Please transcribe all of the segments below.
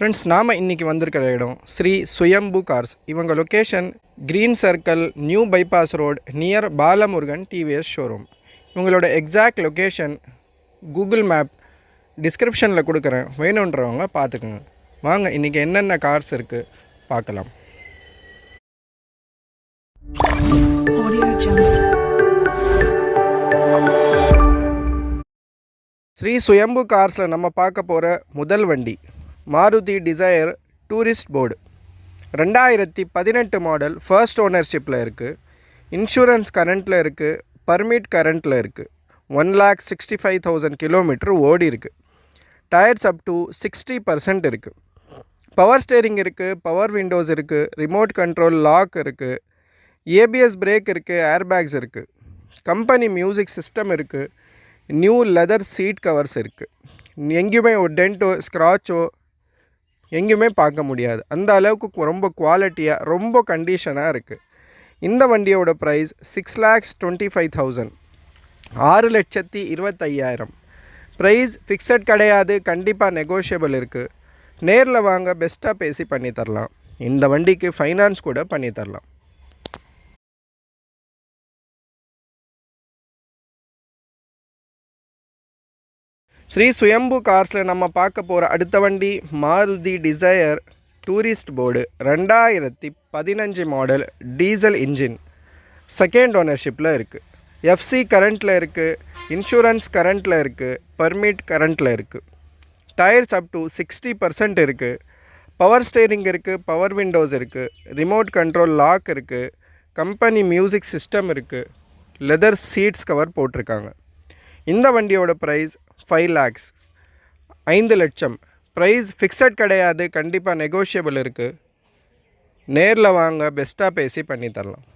Friends நாம் இன்றைக்கி வந்திருக்கிற இடம் ஸ்ரீ சுயம்பு கார்ஸ். இவங்க location green circle new bypass road near Balamurugan TVS showroom இவங்களோட எக்ஸாக்ட் லொக்கேஷன் கூகுள் மேப் டிஸ்கிரிப்ஷனில் கொடுக்குறேன். வேணுன்றவங்க பார்த்துக்குங்க. வாங்க இன்றைக்கி என்னென்ன கார்ஸ் இருக்குது பார்க்கலாம். ஸ்ரீ சுயம்பு கார்ஸில் நம்ம பார்க்க போகிற முதல் வண்டி. மாருதி டிசையர் டூரிஸ்ட் போர்டு ரெண்டாயிரத்தி பதினெட்டு மாடல் ஃபர்ஸ்ட் ஓனர்ஷிப்பில் இருக்குது இன்சூரன்ஸ் கரண்ட்டில் இருக்குது பர்மிட் கரண்ட்டில் இருக்குது one lakh sixty five thousand kilometre ஓடி இருக்குது tyres up to sixty percent இருக்குது பவர் ஸ்டேரிங் இருக்குது பவர் விண்டோஸ் இருக்குது ரிமோட் கண்ட்ரோல் லாக் இருக்குது ஏபிஎஸ் பிரேக் இருக்குது ஏர்பேக்ஸ் இருக்குது கம்பெனி மியூசிக் சிஸ்டம் இருக்குது நியூ லெதர் சீட் கவர்ஸ் இருக்குது எங்கேயுமே ஒரு டென்ட்டோ ஸ்க்ராச்சோ எங்கேயுமே பார்க்க முடியாது. அந்த அளவுக்கு ரொம்ப குவாலிட்டியாக ரொம்ப கண்டிஷனாக இருக்குது இந்த வண்டியோட price six lakhs twenty five thousand ஆறு லட்சத்தி இருபத்தையாயிரம். ப்ரைஸ் ஃபிக்ஸட் கிடையாது கண்டிப்பாக நெகோஷியபிள் இருக்குது நேரில் வாங்க பெஸ்ட்டாக பேசி பண்ணி தரலாம். இந்த வண்டிக்கு ஃபைனான்ஸ் கூட பண்ணி ஸ்ரீ சுயம்பு கார்ஸில் நம்ம பார்க்க போகிற அடுத்த வண்டி மாருதி டிசையர் டூரிஸ்ட் போர்டு ரெண்டாயிரத்தி பதினஞ்சு மாடல் டீசல் இன்ஜின். செகண்ட் ஓனர்ஷிப்பில் இருக்குது எஃப்சி கரண்ட்டில் இருக்குது இன்சூரன்ஸ் கரண்ட்டில் இருக்குது பர்மிட் கரண்ட்டில் இருக்குது tyres up to sixty percent இருக்குது பவர் ஸ்டேரிங் இருக்குது பவர் விண்டோஸ் இருக்குது ரிமோட் கண்ட்ரோல் லாக் இருக்குது கம்பெனி மியூசிக் சிஸ்டம் இருக்குது லெதர் சீட்ஸ் கவர் போட்டிருக்காங்க. இந்த வண்டியோட ப்ரைஸ் ஃபைவ் லேக்ஸ் ஐந்து லட்சம். ப்ரைஸ் ஃபிக்ஸட் கிடையாது. கண்டிப்பாக நெகோஷியபிள் இருக்குது நேரில் வாங்க பெஸ்ட்டாக பேசி பண்ணி தரலாம்.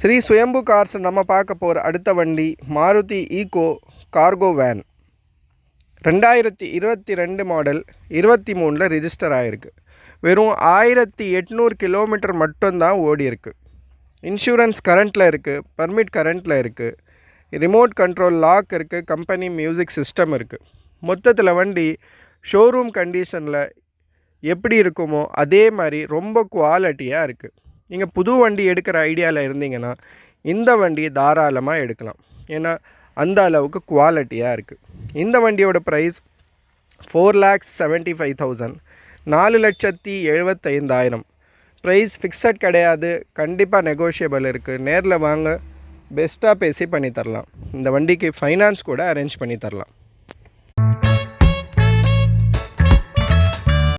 ஸ்ரீ சுயம்பு கார்ஸ் நம்ம பார்க்க போகிற அடுத்த வண்டி மாருதி ஈகோ கார்கோ வேன். ரெண்டாயிரத்தி இருபத்தி ரெண்டு மாடல் இருபத்தி மூணில் ரிஜிஸ்டர் ஆகிருக்கு. வெறும் ஆயிரத்தி எட்நூறு கிலோமீட்டர் மட்டும்தான் ஓடி இருக்குது இன்சூரன்ஸ் கரண்ட்டில் இருக்குது பர்மிட் கரண்ட்டில் இருக்குது ரிமோட் கண்ட்ரோல் லாக் இருக்குது கம்பெனி மியூசிக் சிஸ்டம் இருக்குது மொத்தத்தில் வண்டி ஷோரூம் கண்டிஷனில் எப்படி இருக்குமோ அதே மாதிரி ரொம்ப குவாலிட்டியாக இருக்குது நீங்கள் புது வண்டி எடுக்கிற ஐடியாவில் இருந்தீங்கன்னா இந்த வண்டியை தாராளமாக எடுக்கலாம். ஏன்னா அந்த அளவுக்கு குவாலிட்டியாக இருக்குது இந்த வண்டியோட price four lakhs seventy five thousand நாலு லட்சத்தி எழுபத்தைந்தாயிரம் ப்ரைஸ் ஃபிக்ஸட் கிடையாது கண்டிப்பாக நெகோஷியபிள் இருக்குது நேரில் வாங்க பெஸ்ட்டாக பேசி பண்ணி தரலாம். இந்த வண்டிக்கு ஃபைனான்ஸ் கூட அரேஞ்ச் பண்ணி தரலாம்.